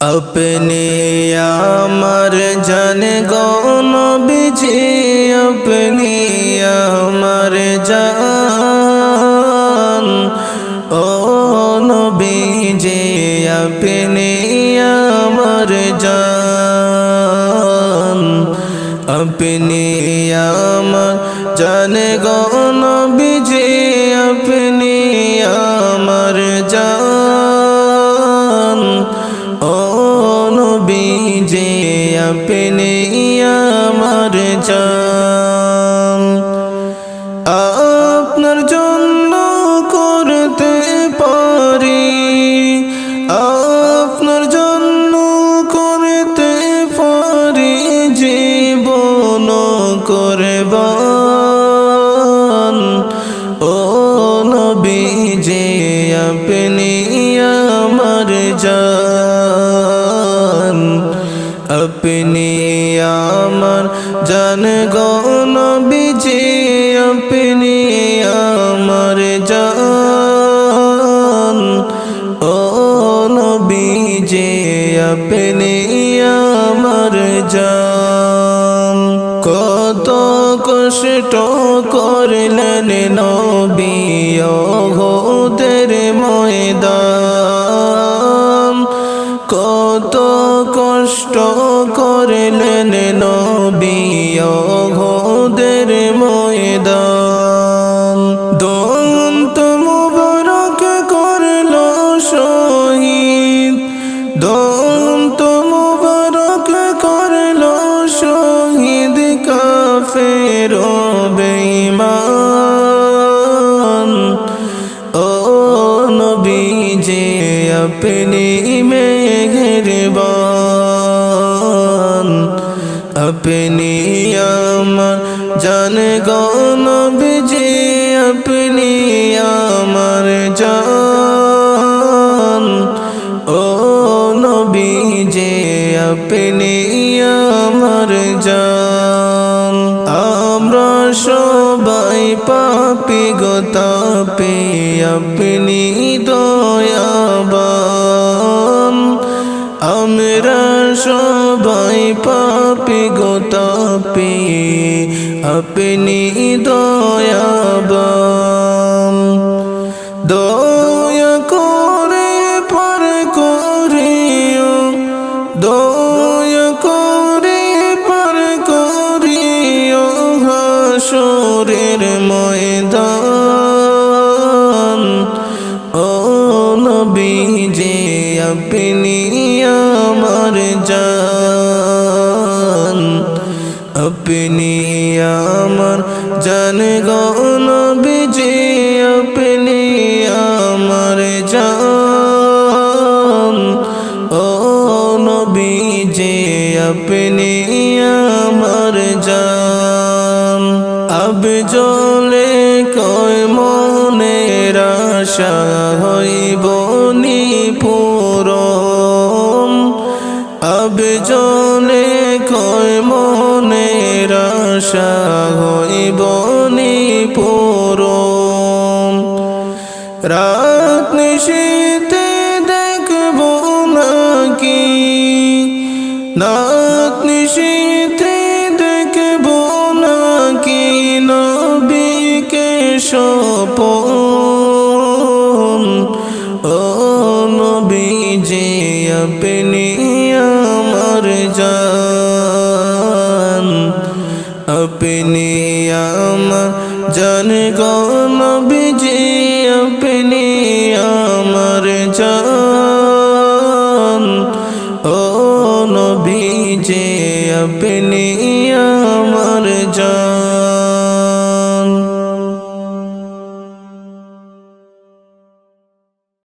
अपने अमर जन गौन बिजी अपनी अमर जान ओ बीजे अपने अमर जान अपने अमर जन गौन बिजी अपनी अमर जान জান আপনার জন্য করতে পারি। আপনার জন্য করতে পারি। জীবন করবান। ও নবী যে আপনি আমার জান। আমার জান গৌন বিজে আপনি আমার জান। ও নবী যে আপনি আমার জান। কত কষ্ট করলেন নবী করলেন নবী ওদের ময়দান। দন্ত মুবারক করল শহীদ। দন্ত মুবারক করল শহীদ কাফের বেঈমান। ও নবী যে আপনি মেঘরবান আপনি আমার জান গৌন বিজে আপনি আমার জান ও নবী যে আপনি আমার জান আমরা সবাই পাপি গো তাপে আপনি দয়াবান আমরা সবাই পাপি গো তাপে, আপনি দয়াবান। দয়া করে পর করিও, দয়া করে পর করিও, হাসরের ময়দান। ও নবী যে আপনি আপনি আমার জান গৌন বিজে আপনি আমার জান ও নবী যে আপনি আমার জান আব জলে কয় মনের আশা হইব নিপুরম রাত নিশীতে দেখব নাকি? নাত নিশীতে দেখব নাকি নবীকে সপন ও নবী যে আপনি আমার জান। আপনি জান গৌন বিজে আপনি আমার জান। ও নবী যে আপনি